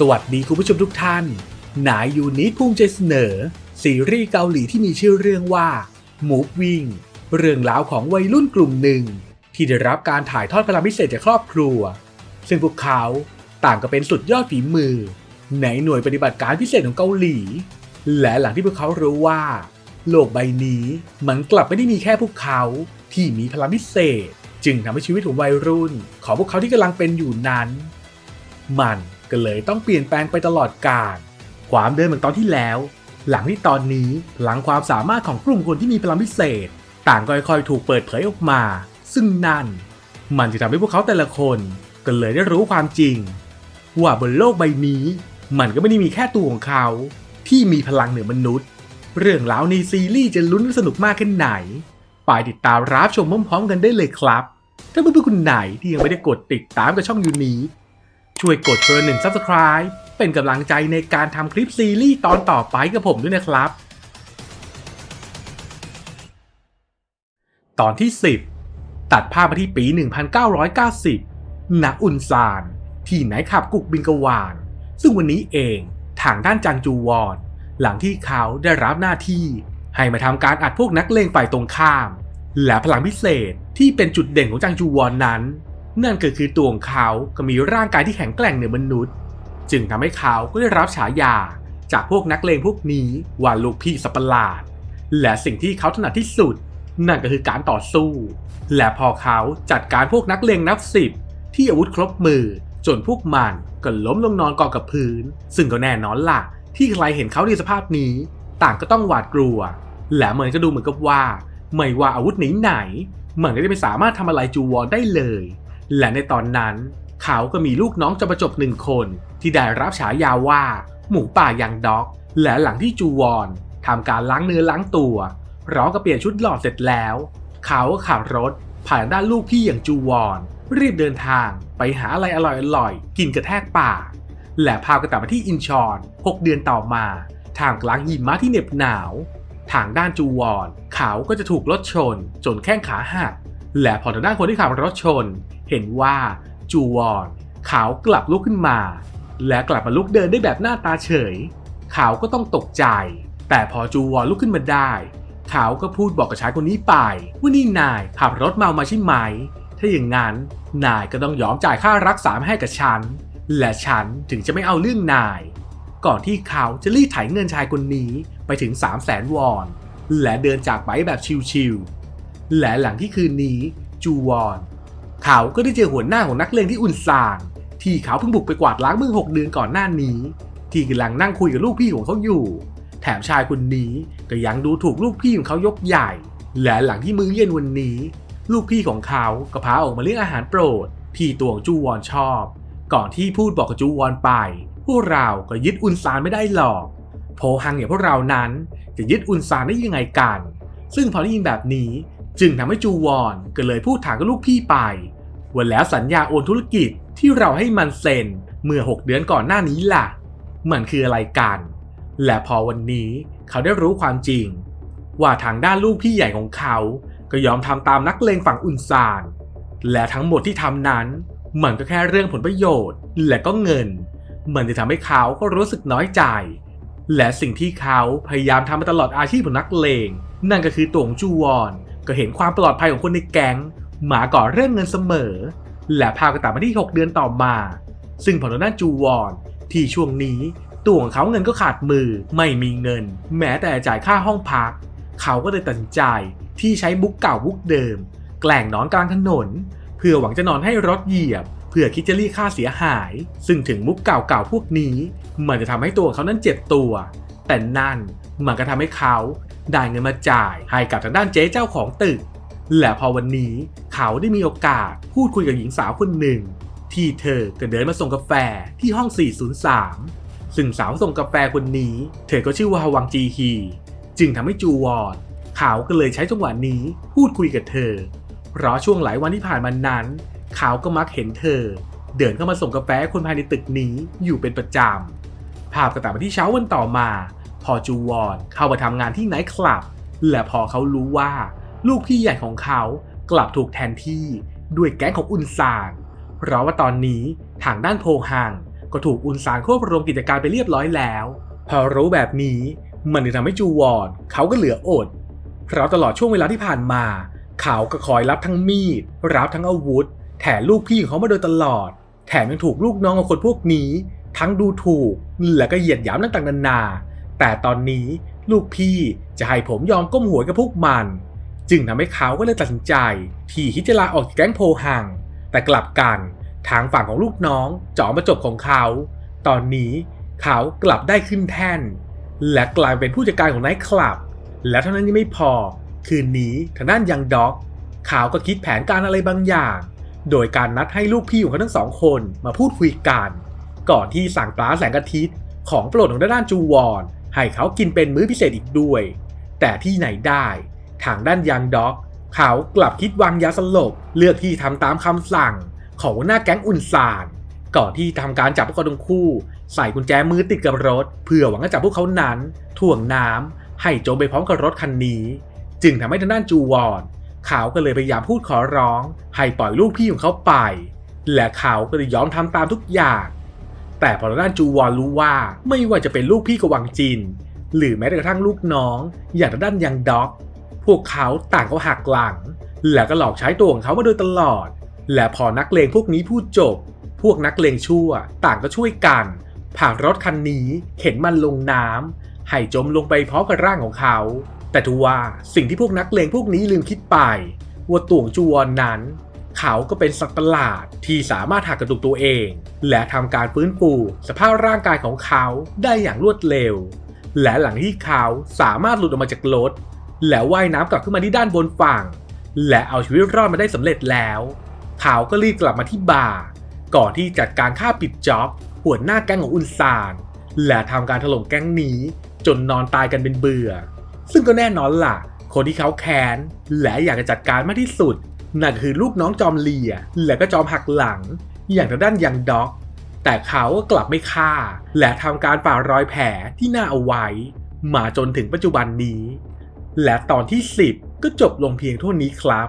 สวัสดีคุณผู้ชมทุกท่านนายยูนิตภูมิใจเสนอ ซีรีส์เกาหลีที่มีชื่อเรื่องว่า Move Wing เรื่องราวของวัยรุ่นกลุ่มหนึ่ง ที่ได้รับการถ่ายทอดพลังพิเศษจากครอบครัว ซึ่งพวกเขาต่างก็เป็นสุดยอดฝีมือ ในหน่วยปฏิบัติการพิเศษของเกาหลี และหลังที่พวกเขารู้ว่า โลกใบนี้มันกลับไม่ได้มีแค่พวกเขาที่มีพลังพิเศษ จึงทำให้ชีวิตของวัยรุ่น ของพวกเขาที่กำลังเป็นอยู่นั้น มัน ก็เลยต้องเปลี่ยนแปลงไปตลอดกาลความเดิมเหมือนตอนที่แล้ว หลังที่ตอนนี้หลังความสามารถของกลุ่มคนที่มีพลังพิเศษ ต่างก็ค่อยๆถูกเปิดเผยออกมา ซึ่งนั่น มันจะทำให้พวกเขาแต่ละคนก็เลยได้รู้ความจริง ว่าบนโลกใบนี้ มันก็ไม่ได้มีแค่ตัวของเขา ที่มีพลังเหนือมนุษย์ เรื่องราวในซีรีส์จะลุ้นและสนุกมากแค่ไหนไปติดตามรับชมพร้อมๆกันได้เลยครับ ถ้าเพื่อนๆคนไหนที่ยังไม่ได้กดติดตามกับช่องยูนี้ ช่วยกดเบอร์หนึ่ง Subscribe เป็นกำลังใจในการทำคลิปซีรีส์ตอนต่อไปกับผมด้วยนะครับ ตอนที่ 10 ตัดภาพมาที่ปี 1990ณอุนซาน ที่ไหนขับกุกบินกวาน ซึ่งวันนี้เองทางด้านจังจูวอน หลังที่เขาได้รับหน้าที่ให้มาทำการอัดพวกนักเลงฝ่ายตรงข้าม และพลังพิเศษที่เป็นจุดเด่นของจังจูวอนนั้น นั่นก็คือตัวของเขาก็มีร่างกายที่แข็งแกร่งเหนือมนุษย์ จึงทำให้เขาก็ได้รับฉายา จากพวกนักเลงพวกนี้ว่าลูกพี่สัตว์ปหลาด และสิ่งที่เขาถนัดที่สุด นั่นก็คือการต่อสู้ และพอเขาจัดการพวกนักเลงนับสิบที่อาวุธครบมือ จนพวกมันก็ล้มลงนอนกองกับพื้น ซึ่งก็แน่นอนล่ะ ที่ใครเห็นเขาในสภาพนี้ ต่างก็ต้องหวาดกลัว และเหมือนก็ดูเหมือนกับว่า ไม่ว่าอาวุธไหนๆมันก็จะไม่สามารถทำอะไรจูวอนได้เลย และในตอนนั้นเขาก็มีลูกน้องจะประจบหนึ่งคน ที่ได้รับฉายาว่า หมูป่ายังด็อก และหลังที่จูวอนทำการล้างเนื้อล้างตัวร้อมกับเปลี่ยนชุดหล่อเสร็จแล้ว เขาก็ขับรถผ่านด้านลูกพี่อย่างจูวอน รีบเดินทางไปหาอะไรอร่อยๆ กินกระแทกปากและพากันกลับมาที่อินชอน 6 เดือนต่อมาทามกลางหิมะที่เหน็บหนาว ทางด้านจูวอน เขาก็จะถูกรถชนจนแข้งขาหัก และพอทางด้านคนที่ขับรถชน เห็นว่าจูวอนเขากลับลุกขึ้นมา และกลับมาลุกเดินได้แบบหน้าตาเฉยเขาก็ต้องตกใจ แต่พอจูวอนลุกขึ้นมาได้เขาก็พูดบอกกับชายคนนี้ไป ว่านี่นายขับรถเมามาใช่ไหม ถ้าอย่างนั้นนายก็ต้องยอมจ่ายค่ารักษาให้กับฉัน และฉันถึงจะไม่เอาเรื่องนาย ก่อนที่เขาจะรีดไถเงินชายคนนี้ไปถึง 3 0 0แสนวอน และเดินจากไปแบบชิวๆ และหลังที่คืนนี้จูวอนเขาก็ได้เจอหัวหน้าของนักเลงที่อุนซานที่เขาเพิ่งบุกไปกวาดล้างเมื่อ6เดือนก่อนหน้านี้ ที่กำลังนั่งคุยกับลูกพี่ของเขาอยู่ แถมชายคนนี้ก็ยังดูถูกลูกพี่ของเขายกใหญ่ และหลังที่มื้อเย็นวันนี้ ลูกพี่ของเขาก็พาออกมาเลี้ยงอาหารโปรด ที่ตัวของจูวอนชอบ ก่อนที่พูดบอกกับจูวอนไป พวกเราก็ยึดอุนซานไม่ได้หรอก โพฮังอย่างพวกเรานั้นจะยึดอุนซานได้ยังไงกัน ซึ่งพอได้ยินแบบนี้ จึงทำให้จูวอนก็เลยพูดถามกับลูกพี่ไปว่าแล้วสัญญาโอนธุรกิจที่เราให้มันเซ็นเมื่อ 6 เดือนก่อนหน้านี้ล่ะ มันคืออะไรกัน และพอวันนี้เขาได้รู้ความจริง ว่าทางด้านลูกพี่ใหญ่ของเขาก็ยอมทำตามนักเลงฝั่งอุนซาน และทั้งหมดที่ทำนั้น มันก็แค่เรื่องผลประโยชน์ และก็เงิน มันจะทำให้เขาก็รู้สึกน้อยใจ และสิ่งที่เขาพยายามทำมาตลอดอาชีพของนักเลง นั่นก็คือตัวของจูวอน ก็เห็นความปลอดภัยของคนในแก๊ง หมาก่อเรื่องเงินเสมอ และพากันตัดมาที่ 6 เดือนต่อมา ซึ่งพอทางด้านจูวอนที่ช่วงนี้ตัวของเขาเงินก็ขาดมือไม่มีเงิน แม้แต่จ่ายค่าห้องพัก เขาก็เลยตัดสินใจที่ใช้บุกเก่าบุกเดิม แกล้งนอนกลางถนน เพื่อหวังจะนอนให้รถเหยียบ เพื่อคิดจะรีค่าเสียหาย ซึ่งถึงมุกเก่าๆพวกนี้ มันจะทำให้ตัวเขานั้นเจ็บตัว แต่นั่น มันก็ทำให้เขาได้เงินมาจ่ายให้กับทางด้านเจ๊เจ้าของตึก และพอวันนี้เขาได้มีโอกาสพูดคุยกับหญิงสาวคนหนึ่ง ที่เธอก็เดินมาส่งกาแฟที่ห้อง 403 ซึ่งสาวส่งกาแฟคนนี้ เธอก็ชื่อว่าวังจีฮี จึงทำให้จูวอนเขาก็เลยใช้จังหวะนี้พูดคุยกับเธอ เพราะช่วงหลายวันที่ผ่านมานั้นเขาก็มักเห็นเธอ เดินเข้ามาส่งกาแฟคนภายในตึกนี้อยู่เป็นประจำภาพก็ตัดมาที่เช้าวันต่อมา พอจูวอนเข้ามาทำงานที่ไนท์คลับ และพอเขารู้ว่า ลูกพี่ใหญ่ของเขากลับถูกแทนที่ด้วยแก๊งของอุนซานเพราะว่าตอนนี้ทางด้านโพฮังก็ถูกอุนซานควบรวมกิจการไปเรียบร้อยแล้ว พอรู้แบบนี้มันเลยทำให้จูวอนเขาก็เหลืออด เพราะตลอดช่วงเวลาที่ผ่านมา เขาก็คอยรับทั้งมีด รับทั้งอาวุธ แถมลูกพี่ของเขามาโดยตลอด แถมยังถูกลูกน้องของคนพวกนี้ ทั้งดูถูก และก็เหยียดหยามต่างๆนานา แต่ตอนนี้ลูกพี่จะให้ผมยอมก้มหัวกับพวกมัน จึงทำให้เขาก็เลยตัดสินใจ ที่คิจลาออกจากแก๊งโพหังแต่กลับกันทางฝั่งของลูกน้องจอมประจบของเขา ตอนนี้เขากลับได้ขึ้นแท่น และกลายเป็นผู้จัดการของไนท์คลับ และเท่านั้นยังไม่พอ คืนนี้ทางด้านยังด็อกเขาก็คิดแผนการอะไรบางอย่าง โดยการนัดให้ลูกพี่ของเขาทั้งสองคนมาพูดคุยกัน ก่อนที่สั่งปลาแสงอาทิตย์ของโปรดของด้านจูวอน ให้เขากินเป็นมื้อพิเศษอีกด้วย แต่ที่ไหนได้ ทางด้านยังด็อก เขากลับคิดวางยาสลบ เลือกที่ทำตามคำสั่ง ของหน้าแก๊งอุนซานก่อนที่ทำการจับพวกเขาทั้งคู่ ใส่กุญแจมือติดกับรถ เพื่อหวังจะจับพวกเขานั้น ถ่วงน้ำให้จมไปพร้อมกับรถคันนี้ จึงทำให้ทางด้านจูวอนเขาก็เลยพยายามพูดขอร้อง ให้ปล่อยลูกพี่ของเขาไป และเขาก็เลยยอมทำตามทุกอย่าง แต่พอทาด้านจูวอนรู้ว่าไม่ว่าจะเป็นลูกพี่กวังจิน หรือแม้แต่กระทั่งลูกน้อง อย่างด้านยังด็อก พวกเขาต่างก็หักหลัง แล้วก็หลอกใช้ตัวของเขามาโดยตลอด และพอนักเลงพวกนี้พูดจบ พวกนักเลงชั่วต่างก็ช่วยกันผลักรถคันนี้เข็นมันลงน้ำให้จมลงไปพร้อมกับร่างของเขา แต่ทว่าสิ่งที่พวกนักเลงพวกนี้ลืมคิดไปว่าต่วงจวนนั้น เขาก็เป็นสัตว์ประหลาดที่สามารถหักกระดูกตัวเอง และทำการฟื้นฟูสภาพร่างกายของเขาได้อย่างรวดเร็ว และหลังที่เขาสามารถหลุดออกมาจากรถ แล้วว่ายน้ำกลับขึ้นมาที่ด้านบนฝั่ง และเอาชีวิตรอดมาได้สำเร็จแล้ว เขาก็รีบกลับมาที่บาร์ก่อนที่จัดการฆ่าปิดจ็อบหัวหน้าแก๊งของอุนซาน และทำการถล่มแก๊งนี้ จนนอนตายกันเป็นเบื่อ ซึ่งก็แน่นอนล่ะ คนที่เขาแค้นและอยากจะจัดการมากที่สุด นั่นก็คือลูกน้องจอมเลียและก็จอมหักหลัง อย่างทางด้านยังด็อก แต่เขาก็กลับไม่ฆ่า และทำการฝ่ารอยแผลที่หน้าเอาไว้ มาจนถึงปัจจุบันนี้ และตอนที่ 10 ก็จบลงเพียงเท่านี้ครับ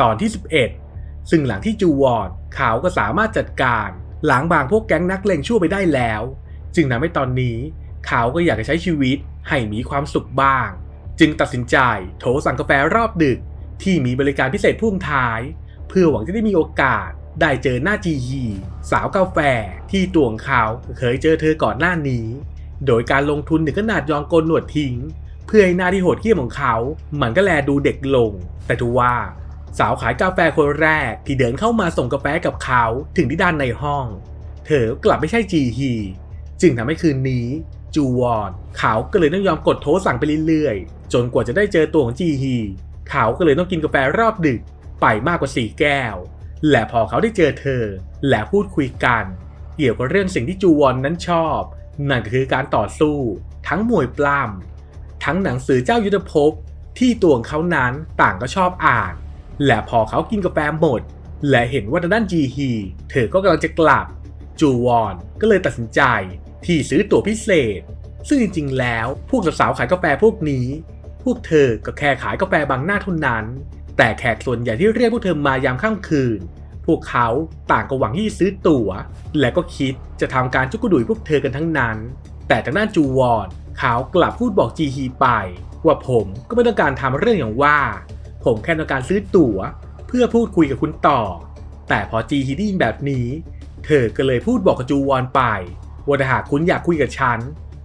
ตอนที่ 11 ซึ่งหลังที่จูวอนเขาก็สามารถจัดการล้างบางพวกแก๊งนักเลงชั่วไปได้แล้ว จึงทำให้ตอนนี้เขาก็อยากจะใช้ชีวิตให้มีความสุขบ้าง จึงตัดสินใจโทรสั่งกาแฟรอบดึก ที่มีบริการพิเศษพ่วงท้าย เพื่อหวังจะได้มีโอกาสได้เจอหน้าจีฮีสาวกาแฟที่ตัวของเขาเคยเจอเธอก่อนหน้านี้ โดยการลงทุนถึงขนาดยองโกนหนวดทิ้ง เพื่อให้หน้าที่โหดเหี้ยมของเขา มันก็แลดูเด็กลง แต่ทว่า สาวขายกาแฟคนแรกที่เดินเข้ามาส่งกาแฟกับเขาถึงที่ด้านในห้อง เธอกลับไม่ใช่จีฮี จึงทำให้คืนนี้ จูวอนเขาก็เลยต้องยอมกดโทรสั่งไปเรื่อยๆ จนกว่าจะได้เจอตัวของจีฮีเขาก็เลยต้องกินกาแฟรอบดึกไปมากกว่าสี่แก้ว และพอเขาได้เจอเธอ และพูดคุยกัน เกี่ยวกับเรื่องสิ่งที่จูวอนนั้นชอบ นั่นก็คือการต่อสู้ ทั้งมวยปล้ำทั้งหนังสือเจ้ายุทธภพที่ตัวของเขานั้นต่างก็ชอบอ่าน และพอเขากินกาแฟหมด และเห็นว่าด้านจีฮี เธอก็กำลังจะกลับ จูวอนก็เลยตัดสินใจ ที่ซื้อตั๋วพิเศษ ซึ่งจริงๆ แล้วพวกสาวๆขายกาแฟพวกนี้ พวกเธอก็แค่ขายกาแฟบางหน้าเท่านั้น แต่แขกส่วนใหญ่ที่เรียกพวกเธอมายามค่ำคืน พวกเขาต่างก็หวังที่จะซื้อตั๋ว และก็คิดจะทำการจุกกระดุยพวกเธอกันทั้งนั้น แต่ทางด้านจูวอนเขากลับพูดบอกจีฮีไป ว่าผมก็ไม่ต้องการทำเรื่องอย่างว่า ผมแค่ต้องการซื้อตั๋ว เพื่อพูดคุยกับคุณต่อ แต่พอจีฮีได้ยินแบบนี้ เธอก็เลยพูดบอกกับจูวอนไป ว่าถ้าหากคุณอยากคุยกับฉัน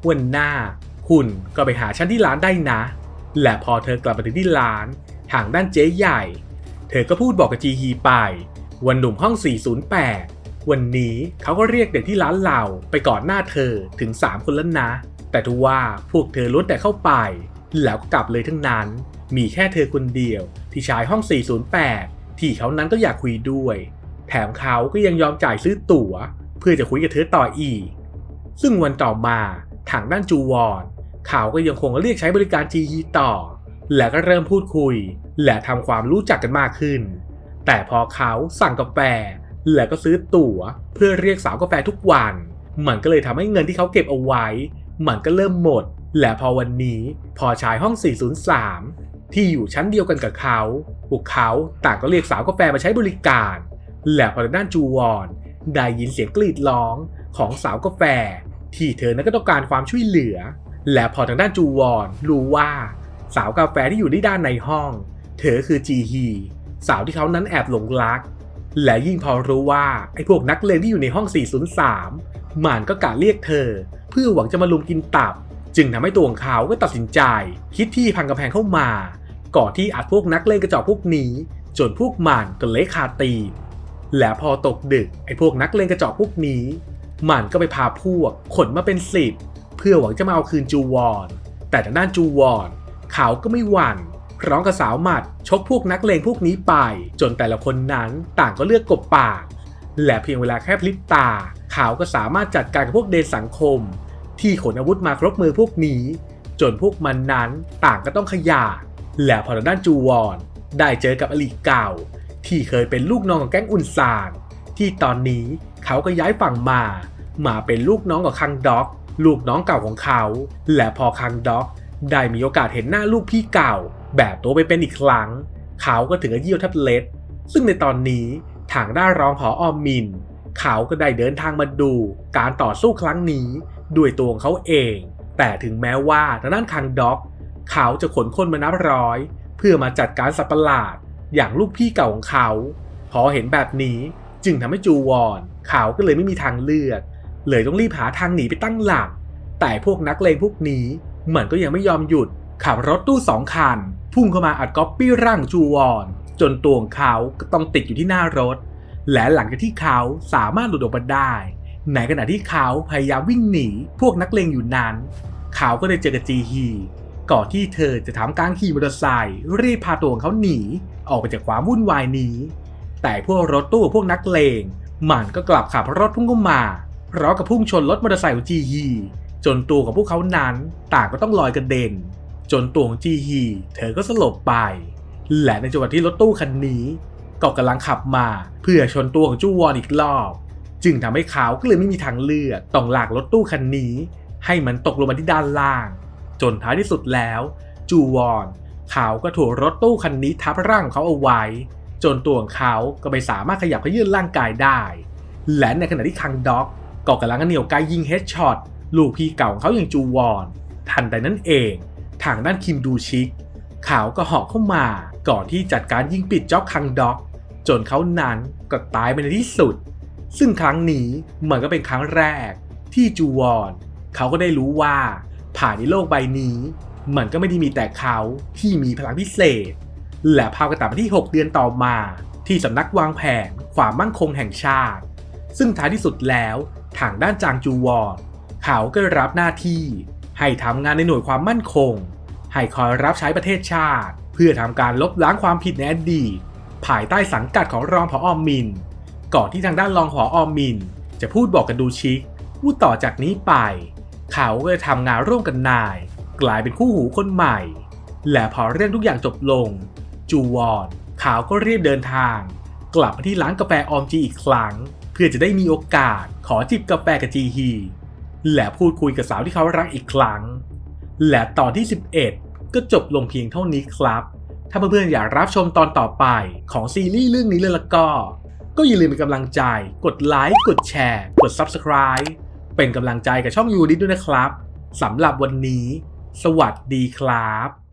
วันหน้า คุณก็ไปหาฉันที่ร้านได้นะ และพอเธอกลับมาถึงที่ร้านทางด้านเจ๊ใหญ่ เธอก็พูดบอกกับจีฮีไปวันหนุ่มห้อง 408 วันนี้เขาก็เรียกเด็กที่ร้านเราไปก่อนหน้าเธอถึง 3 คนแล้วนะ แต่ทว่าพวกเธอล้วนแต่เข้าไป แล้วก็กลับเลยทั้งนั้น มีแค่เธอคนเดียว ที่ชายห้อง 408 ที่เขานั้นก็อยากคุยด้วย แถมเขาก็ยังยอมจ่ายซื้อตั๋ว เพื่อจะคุยกับเธอต่ออีก ซึ่งวันต่อมาทางด้านจูวอนเขาก็ยังคงเรียกใช้บริการจีฮีต่อ และก็เริ่มพูดคุย และทำความรู้จักกันมากขึ้น แต่พอเขาสั่งกาแฟ และก็ซื้อตั๋ว เพื่อเรียกสาวกาแฟทุกวัน มันก็เลยทำให้เงินที่เขาเก็บเอาไว้ มันก็เริ่มหมด และพอวันนี้พอชายห้อง 403 ที่อยู่ชั้นเดียวกันกับเขาพวกเขาต่างก็เรียกสาวกาแฟมาใช้บริการ และพอทางด้านจูวอนได้ยินเสียงกรีดร้องของสาวกาแฟ ที่เธอนั้นก็ต้องการความช่วยเหลือ และพอทางด้านจูวอนรู้ว่า สาวกาแฟที่อยู่ที่ด้านในห้อง เธอคือจีฮีสาวที่เขานั้นแอบหลงรัก และยิ่งพอรู้ว่าไอ้พวกนักเลงที่อยู่ในห้อง 403มันก็กะเรียกเธอ เพื่อหวังจะมาลุมกินตับ จึงทำให้ตัวของเขาก็ตัดสินใจ คิดที่พังกำแพงเข้ามา ก่อนที่อัดพวกนักเลงกระจอกพวกนี้ จนพวกมันก็เละคาตีนและพอตกดึกไอ้พวกนักเลงกระจอกพวกนี้ มันก็ไปพาพวกขนมาเป็นสิบเพื่อหวังจะมาเอาคืนจูวอน แต่ทางด้านจูวอนเขาก็ไม่หวั่นร้อมกับสาวหมัดชกพวกนักเลงพวกนี้ไป จนแต่ละคนนั้นต่างก็เลือกกบปาก และเพียงเวลาแค่พลิบตาเขาก็สามารถจัดการกับพวกเดนสังคม ที่ขนอาวุธมาครบมือพวกนี้ จนพวกมันนั้นต่างก็ต้องขยาดและพอทางด้านจูวอน ได้เจอกับอลีเก่า ที่เคยเป็นลูกน้องของแก๊งอุนซาน ที่ตอนนี้เขาก็ย้ายฝั่งมา มาเป็นลูกน้องของคังด็อก ลูกน้องเก่าของเขา และพอคังด็อกได้มีโอกาสเห็นหน้าลูกพี่เก่า แบบตัวไปเป็นอีกครั้ง เขาก็ถึงกับเยี่ยวแทบเล็ดซึ่งในตอนนี้ทางด้านรองผอออมมิน เขาก็ได้เดินทางมาดูการต่อสู้ครั้งนี้ด้วยตัวของเขาเอง แต่ถึงแม้ว่าทางด้านคังด็อก เขาจะขนคนมานับร้อย เพื่อมาจัดการสัตว์ประหลาด อย่างลูกพี่เก่าของเขา พอเห็นแบบนี้ จึงทำให้จูวอนเขาก็เลยไม่มีทางเลือก เลยต้องรีบหาทางหนีไปตั้งหลัก แต่พวกนักเลงพวกนี้เหมือนก็ยังไม่ยอมหยุดขับรถตู้สองคัน พุ่งเข้ามาอัดก๊อปปี้ร่างจูวอน จนตัวของเขาก็ต้องติดอยู่ที่หน้ารถ และหลังจากที่เขาสามารถหลุดออกมาได้ในขณะที่เขาพยายามวิ่งหนีพวกนักเลงอยู่นั้น เขาก็ได้เจอกับจีฮีก่อนที่เธอจะทำการขี่มอเตอร์ไซค์รีบพาตัวของเขาหนีออกไปจากความวุ่นวายนี้ แต่พวกรถตู้พวกนักเลงมันก็กลับขับรถพุ่งเข้ามาพร้อมกับพุ่งชนรถมอเตอร์ไซค์ของจีฮีจนตัวของพวกเขานั้นต่างก็ต้องลอยกระเด็น จนตัวของจีฮีเธอก็สลบไป และในจังหวะที่รถตู้คันนี้ก็กำลังขับมาเพื่อชนตัวของจูวอนอีกรอบ จึงทำให้เขาก็เลยไม่มีทางเลือกต้องลากรถตู้คันนี้ ให้มันตกลงมาที่ด้านล่าง จนท้ายที่สุดแล้ว จูวอนเขาก็ถูกรถตู้คันนี้ทับร่างเขาเอาไว้ จนตัวของเขาก็ไม่สามารถขยับขยื่นร่างกายได้ และในขณะที่คังด็อกก็กำลังเหนี่ยวไกยิงเฮดช็อตลูกพี่เก่าของเขาอย่างจูวอน ทันใดนั้นเอง ทางด้านคิมดูชิกเขาก็เหาะเข้ามาก่อนที่จัดการยิงปิดจ็อกคังด็อก จนเขานั้นก็ตายไปในที่สุด ซึ่งครั้งนี้มันก็เป็นครั้งแรก ที่จูวอน เขาก็ได้รู้ว่าผ่านในโลกใบนี้ มันก็ไม่ได้มีแต่เขาที่มีพลังพิเศษ และพากันตัดมาที่ 6 เดือนต่อมา ที่สำนักวางแผนความมั่นคงแห่งชาติ ซึ่งท้ายที่สุดแล้วทางด้านจางจูวอนเขาก็รับหน้าที่ ให้ทำงานในหน่วยความมั่นคง ให้คอยรับใช้ประเทศชาติ เพื่อทำการลบล้างความผิดในอดีตภายใต้สังกัดของรองผออมิน ก่อนที่ทางด้านรองผออมิน จะพูดบอกกันดูชิกว่าต่อจากนี้ไป เขาก็จะทำงานร่วมกันนาย กลายเป็นคู่หูคนใหม่ และพอเรื่องทุกอย่างจบลง จูวอนขาวก็รีบเดินทาง กลับมาที่ร้านกาแฟออมจีอีกครั้ง เพื่อจะได้มีโอกาสขอจิบกาแฟกับจีฮีและพูดคุยกับสาวที่เขารักอีกครั้ง และตอนที่ 11 ก็จบลงเพียงเท่านี้ครับ ถ้าเพื่อนๆอยากรับชมตอนต่อไปของซีรีส์เรื่องนี้เลยละก็ ก็อย่าลืมเป็นกำลังใจ กดไลค์กดแชร์ กด Subscribe เป็นกำลังใจกับช่องยูดิด้วยนะครับสำหรับวันนี้ สวัสดีครับ